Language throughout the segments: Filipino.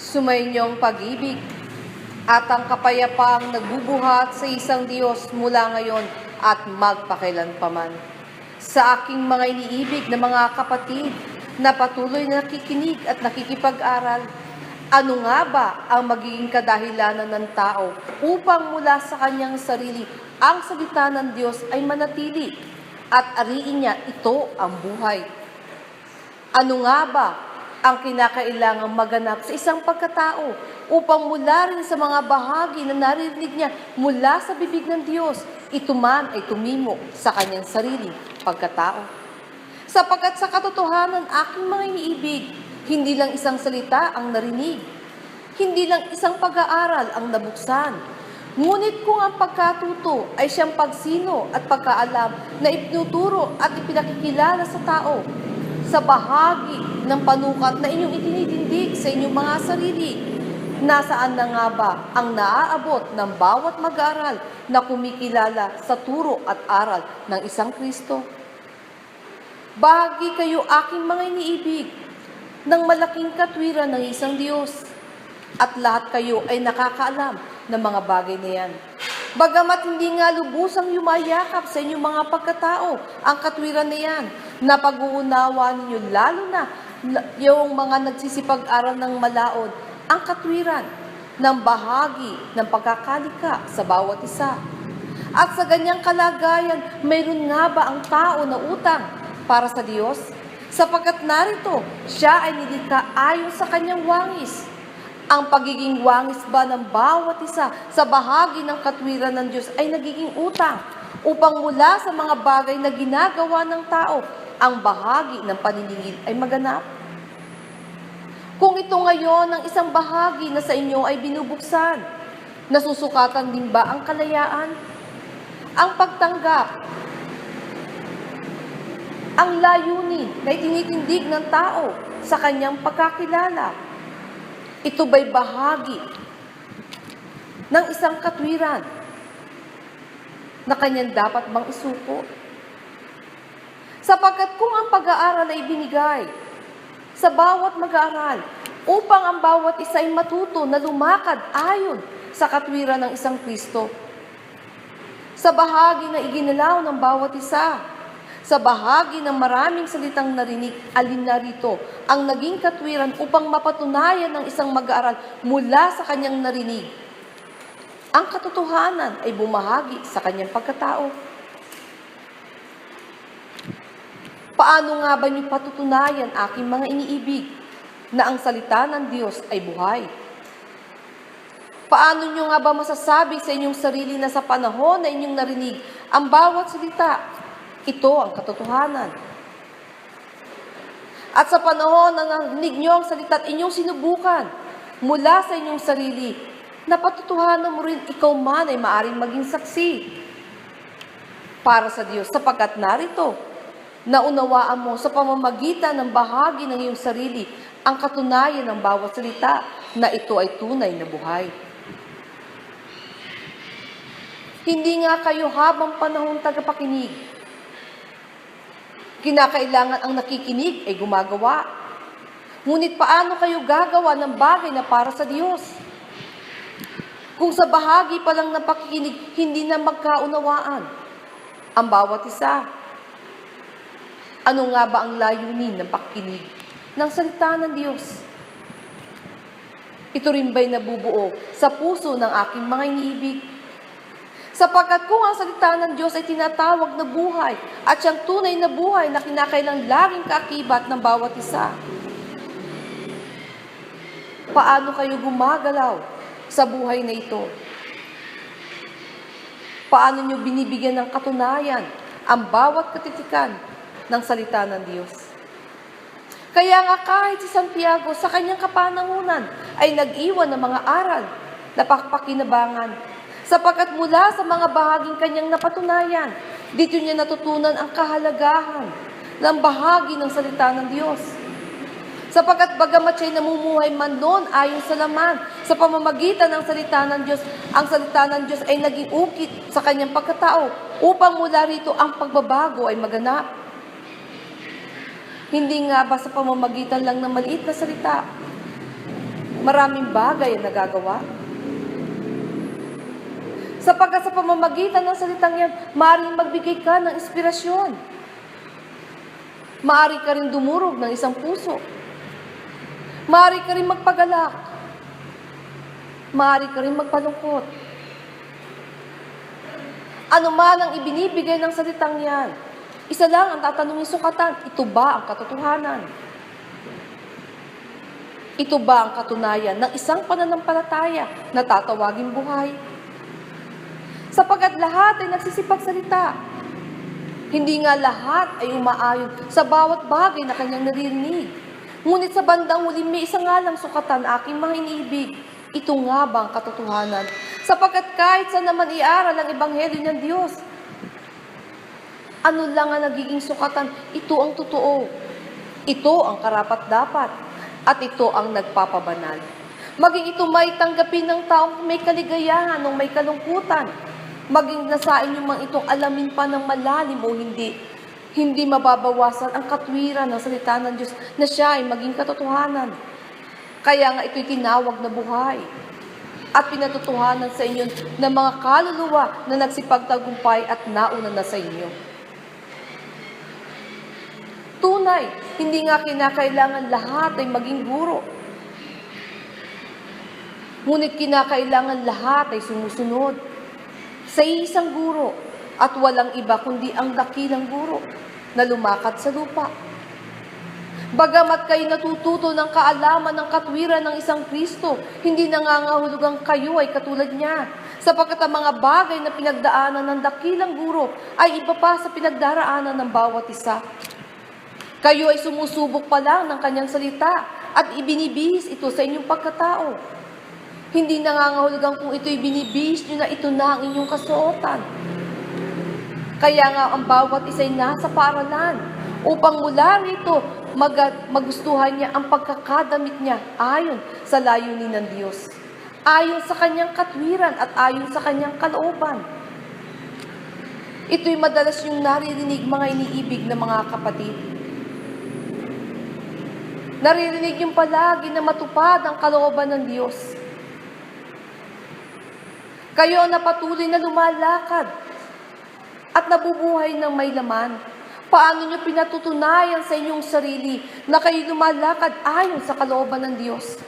Sumainyong pag-ibig at ang kapayapaang nagbubuhat sa isang Diyos mula ngayon at magpakailanpaman. Sa aking mga iniibig na mga kapatid na patuloy na nakikinig at nakikipag-aral, ano nga ba ang magiging kadahilanan ng tao upang mula sa kanyang sarili ang salita ng Diyos ay manatili at ariin niya ito ang buhay? Ano nga ba ang kinakailangang maganap sa isang pagkatao upang mula rin sa mga bahagi na naririnig niya mula sa bibig ng Diyos, ito man ay tumimo sa kanyang sarili pagkatao. Sapagkat sa katotohanan, aking mga iniibig, hindi lang isang salita ang narinig, hindi lang isang pag-aaral ang nabuksan, Ngunit kung ang pagkatuto ay siyang pagsino at pagkaalam na ipinuturo at ipinakikilala sa tao, sa bahagi ng panukat na inyong itinitindig sa inyong mga sarili, nasaan na nga ba ang naaabot ng bawat mag-aaral na kumikilala sa turo at aral ng isang Kristo? Bahagi kayo aking mga iniibig ng malaking katwiran ng isang Diyos at lahat kayo ay nakakaalam ng mga bagay na yan. Bagamat hindi nga lubusang yumayakap sa inyong mga pagkatao ang katwiran na yan, na pag-uunawa ninyo lalo na yung mga nagsisipag-aral ng malaod ang katwiran ng bahagi ng pagkakalika sa bawat isa. At sa ganyang kalagayan, mayroon nga ba ang tao na utang para sa Diyos? Sapagkat narito, siya ay nilikha ayon sa kanyang wangis. Ang pagiging wangis ba ng bawat isa sa bahagi ng katwiran ng Diyos ay nagiging utang upang mula sa mga bagay na ginagawa ng tao, ang bahagi ng paniningil ay maganap? Kung ito ngayon ang isang bahagi na sa inyo ay binubuksan, nasusukatan din ba ang kalayaan? Ang pagtanggap, ang layunin na itinitindig ng tao sa kanyang pagkakilala. Ito ba'y bahagi ng isang katwiran na kanyang dapat bang isuko? Sapagkat kung ang pag-aaral ay binigay sa bawat mag-aaral upang ang bawat isa ay matuto na lumakad ayon sa katwiran ng isang Kristo, sa bahagi na iginalaw ng bawat isa, sa bahagi ng maraming salitang narinig, alin na rito ang naging katwiran upang mapatunayan ng isang mag-aaral mula sa kanyang narinig. Ang katotohanan ay bumahagi sa kanyang pagkatao. Paano nga ba niyo patutunayan aking mga iniibig na ang salita ng Diyos ay buhay? Paano niyo nga ba masasabi sa inyong sarili na sa panahon na inyong narinig ang bawat salita, ito ang katotohanan? At sa panahon na narinig niyo ang salita at inyong sinubukan mula sa inyong sarili, napatutuhanan mo rin ikaw man ay maaring maging saksi para sa Diyos sapagkat narito, naunawaan mo sa pamamagitan ng bahagi ng iyong sarili ang katunayan ng bawat salita na ito ay tunay na buhay. Hindi nga kayo habang panahon tagapakinig. Kinakailangan ang nakikinig ay gumagawa. Ngunit paano kayo gagawa ng bagay na para sa Diyos? Kung sa bahagi pa lang ng pakikinig, hindi na magkaunawaan ang bawat isa. Ano nga ba ang layunin ng pakikinig ng salita ng Diyos? Ito rin ba'y nabubuo sa puso ng aking mga iniibig? Sapagkat kung ang salita ng Diyos ay tinatawag na buhay at siyang tunay na buhay na kinakailang laging kaakibat ng bawat isa, paano kayo gumagalaw sa buhay na ito? Paano nyo binibigyan ng katunayan ang bawat katitikan ng salita ng Diyos? Kaya nga kahit si Santiago sa kanyang kapanahunan ay nag-iwan ng mga aral na pakpakinabangan sapagkat mula sa mga bahaging kanyang napatunayan, dito niya natutunan ang kahalagahan ng bahagi ng salita ng Diyos. Sapagkat bagamat siya'y namumuhay man doon ayon sa laman, sa pamamagitan ng salita ng Diyos, ang salita ng Diyos ay naging ukit sa kanyang pagkatao upang mula rito ang pagbabago ay maganap. Hindi nga ba sa pamamagitan lang ng maliit na salita, maraming bagay ang nagagawa. Sapagkat sa pamamagitan ng salitang yan, maaaring magbigay ka ng inspirasyon. Maaari ka rin dumurog ng isang puso. Maaari ka rin magpagalak. Maaari ka rin magpalungkot. Ano man ang ibinibigay ng salitang yan, isa lang ang tatanungin sukatan, ito ba ang katotohanan? Ito ba ang katunayan ng isang pananampalataya na tatawagin buhay? Sapagkat lahat ay nagsisipagsalita. Hindi nga lahat ay umaayon sa bawat bagay na kanyang naririnig. Ngunit sa bandang huli may isang nga lang sukatan aking mga iniibig. Ito nga ba ang katotohanan? Sapagkat kahit sa naman iaral ang ebanghelyo ng Diyos, ano lang ang nagiging sukatan? Ito ang totoo. Ito ang karapat-dapat. At ito ang nagpapabanal. Maging ito may tanggapin ng taong may kaligayahan o may kalungkutan. Maging nasa inyo mang itong alamin pa ng malalim o hindi. Hindi mababawasan ang katwiran ng salita ng Diyos na siya ay maging katotohanan. Kaya nga ito'y tinawag na buhay. At pinatutuhanan sa inyo ng mga kaluluwa na nagsipagtagumpay at nauna na sa inyo. Tunay, hindi nga kinakailangan lahat ay maging guro. Ngunit kinakailangan lahat ay sumusunod sa isang guro at walang iba kundi ang dakilang guro na lumakat sa lupa. Bagamat kayo natututo ng kaalaman ng katwiran ng isang Kristo, hindi nangangahulugang kayo ay katulad niya. Sapagkat ang mga bagay na pinagdaanan ng dakilang guro ay iba pa sa pinagdaraanan ng bawat isa. Kayo ay sumusubok pa lang ng kanyang salita at ibinibihis ito sa inyong pagkatao. Hindi nangangahulugang kung ito'y binibihis nyo na ito na ang inyong kasuotan. Kaya nga ang bawat isa'y nasa paaralan upang mula rito mag- magustuhan niya ang pagkakadamit niya ayon sa layunin ng Diyos. Ayon sa kanyang katwiran at ayon sa kanyang kalooban. Ito'y madalas yung naririnig mga iniibig na mga kapatid. Naririnig yung palagi na matupad ang kalooban ng Diyos. Kayo na patuloy na lumalakad at nabubuhay ng may laman. Paano nyo pinatutunayan sa inyong sarili na kayo lumalakad ayon sa kalooban ng Diyos?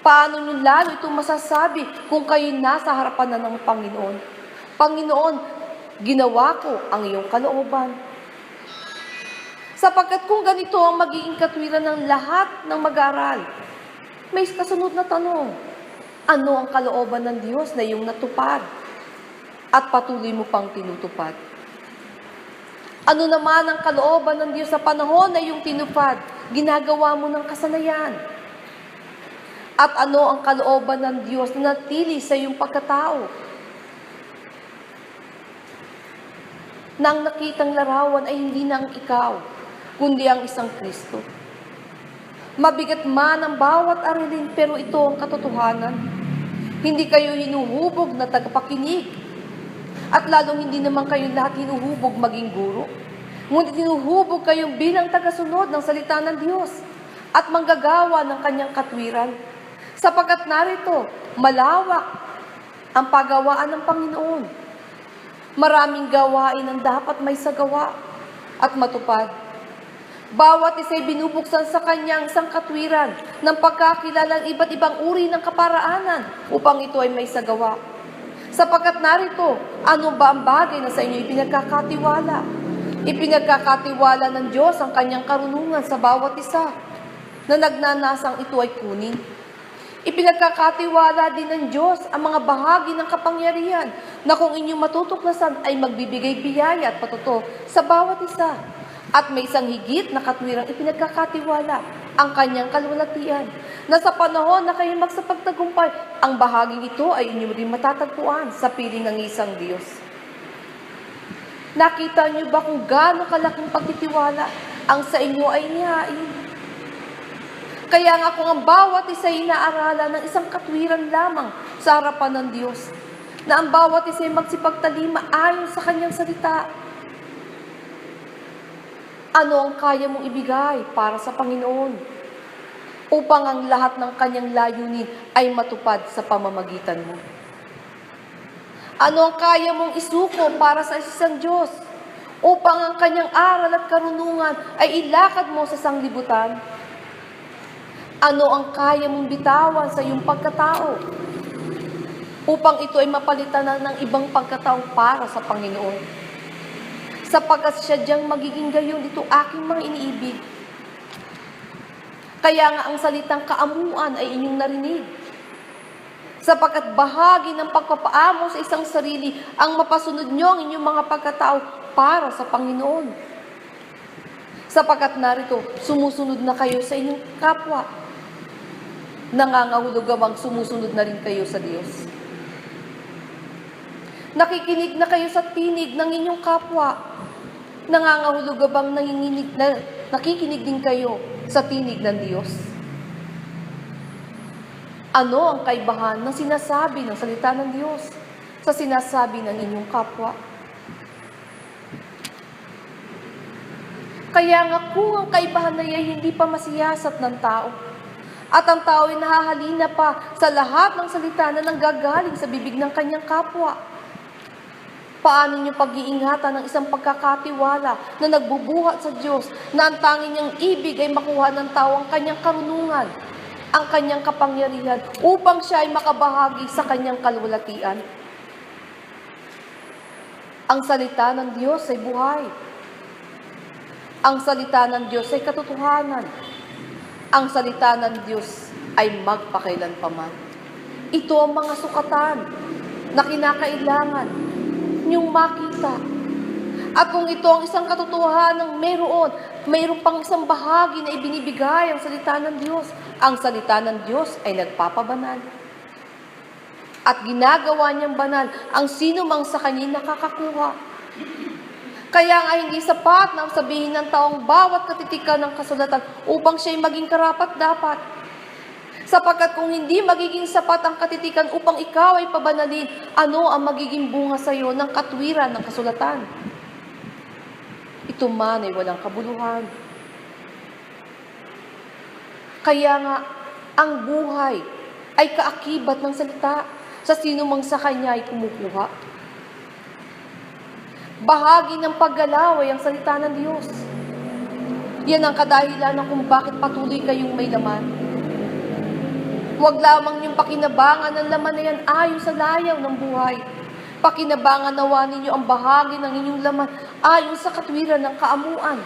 Paano nyo lalo itong masasabi kung kayo nasa harapan na ng Panginoon? Panginoon, ginawa ko ang iyong kalooban. Sapagkat kung ganito ang magiging katwiran ng lahat ng mag-aaral, may kasunod na tanong, ano ang kalooban ng Diyos na iyong natupad at patuloy mo pang tinutupad? Ano naman ang kalooban ng Diyos sa panahon na iyong tinupad, ginagawa mo ng kasanayan? At ano ang kalooban ng Diyos na natili sa iyong pagkatao? Nang nakitang larawan ay hindi na ang ikaw, kundi ang isang Kristo. Mabigat man ang bawat arilin, pero ito ang katotohanan. Hindi kayo hinuhubog na tagapakinig. At lalong hindi naman kayo lahat hinuhubog maging guro. Ngunit hinuhubog kayong bilang tagasunod ng salita ng Diyos at manggagawa ng kanyang katwiran. Sapagkat narito, malawak ang pagawaan ng Panginoon. Maraming gawain ang dapat may sagawa at matupad. Bawat isa'y binubuksan sa kanyang isang katwiran ng pagkakilala ng iba't ibang uri ng kaparaanan upang ito ay may sagawa. Sapagkat narito, ano ba ang bagay na sa inyo ipinagkakatiwala? Ipinagkakatiwala ng Diyos ang kanyang karunungan sa bawat isa na nagnanasang ito ay kunin. Ipinagkakatiwala din ng Diyos ang mga bahagi ng kapangyarihan na kung inyong matutuklasan ay magbibigay biyaya at patuto sa bawat isa. At may isang higit na katwirang ipinagkakatiwala ang kanyang kalwalatian na sa panahon na kayo magsapagtagumpay, ang bahaging ito ay inyong rin matatagpuan sa piling ng isang Diyos. Nakita niyo ba kung gaano kalaking pagtitiwala ang sa inyo ay nihain? Kaya nga kung ang bawat isa ay inaaralan ng isang katwiran lamang sa harapan ng Diyos, na ang bawat isa ay magsipagtalima ayon sa kanyang salita, ano ang kaya mong ibigay para sa Panginoon? upang ang lahat ng kanyang layunin ay matupad sa pamamagitan mo. Ano ang kaya mong isuko para sa isang Diyos upang ang kanyang aral at karunungan ay ilakad mo sa sanglibutan? Ano ang kaya mong bitawan sa iyong pagkatao upang ito ay mapalitan ng ibang pagkatao para sa Panginoon? Sapagkat siya diyang magiging gayon ito aking mga iniibig. Kaya nga ang salitang kaamuan ay inyong narinig sapagkat bahagi ng pagpapaamo sa isang sarili ang mapasunod nyo ang inyong mga pagkatao para sa Panginoon. Sapagkat narito, sumusunod na kayo sa inyong kapwa. Nangangahulog bang sumusunod na rin kayo sa Diyos. Nakikinig na kayo sa tinig ng inyong kapwa. Nangangahulog bang nanginginig na, nakikinig din kayo sa tinig ng Diyos. Ano ang kaibahan ng sinasabi ng salita ng Diyos sa sinasabi ng inyong kapwa? Kaya nga kung ang kaibahan na yan hindi pa masiyasat ng tao, at ang tao ay nahahalina pa sa lahat ng salita na nanggagaling sa bibig ng kanyang kapwa, paano niyo pag-iingatan ng isang pagkakatiwala na nagbubuhat sa Diyos na ang tanging niyang ibig ay makuha ng tao ang kanyang karunungan, ang kanyang kapangyarihan upang siya ay makabahagi sa kanyang kalwalatian. Ang salita ng Diyos ay buhay. Ang salita ng Diyos ay katotohanan. Ang salita ng Diyos ay magpakailanpaman. Ito ang mga sukatan na kinakailangan niyong makita. At kung ito ang isang katotohanan meron, mayroon pang isang bahagi na ibinibigay ang salita ng Diyos. Ang salita ng Diyos ay nagpapabanal. At ginagawa niyang banal ang sino mang sa kanya nakakakuha. Kaya nga hindi sapat na sabihin ng taong bawat katitikan ng kasulatan upang siya'y maging karapat dapat. Sapagkat kung hindi magiging sapat ang katitikan upang ikaw ay pabanalin, ano ang magiging bunga sa iyo ng katwiran ng kasulatan? Ito man ay walang kabuluhan. Kaya nga, ang buhay ay kaakibat ng salita sa sino mang sa kanya ay kumukuha. Bahagi ng paggalaw ay ang salita ng Diyos. Yan ang kadahilan ng kung bakit patuloy kayong may laman. Huwag lamang yung pakinabangan ng laman na yan ayon sa layaw ng buhay. Pakinabangan nawa ninyo ang bahagi ng inyong laman ayon sa katwiran ng kaamuan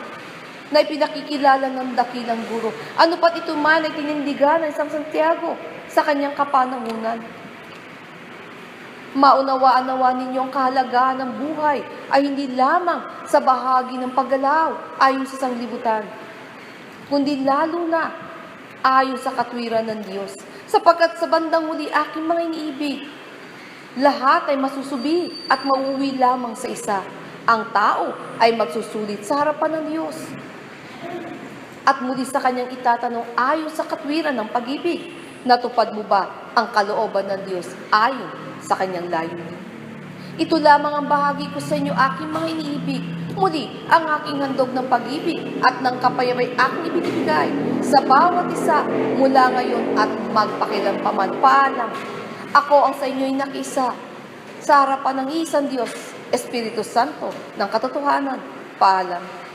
na ipinakikilala ng dakilang guro. Ano pat ito man ay tinindigan ng isang Santiago sa kanyang kapanahunan. Maunawaan nawa ninyo ang kahalagahan ng buhay ay hindi lamang sa bahagi ng paggalaw ayon sa sanglibutan, kundi lalo na ayon sa katwiran ng Diyos. Sapagkat sa bandang huli aking mga iniibig, lahat ay masusubi at mauwi lamang sa isa. Ang tao ay magsusulit sa harapan ng Diyos. At muli sa kanyang itatanong ayon sa katwiran ng pag-ibig, natupad mo ba ang kalooban ng Diyos ayon sa kanyang layunin? Ito lamang ang bahagi ko sa inyo, aking mga iniibig. Muli, ang aking handog ng pag-ibig at ng kapayapay aking ibinibigay sa bawat isa mula ngayon at magpakilanpaman. Paalam, ako ang sa inyo'y nakisa sa harapan ng isang Diyos, Espiritu Santo, ng katotohanan. Paalam.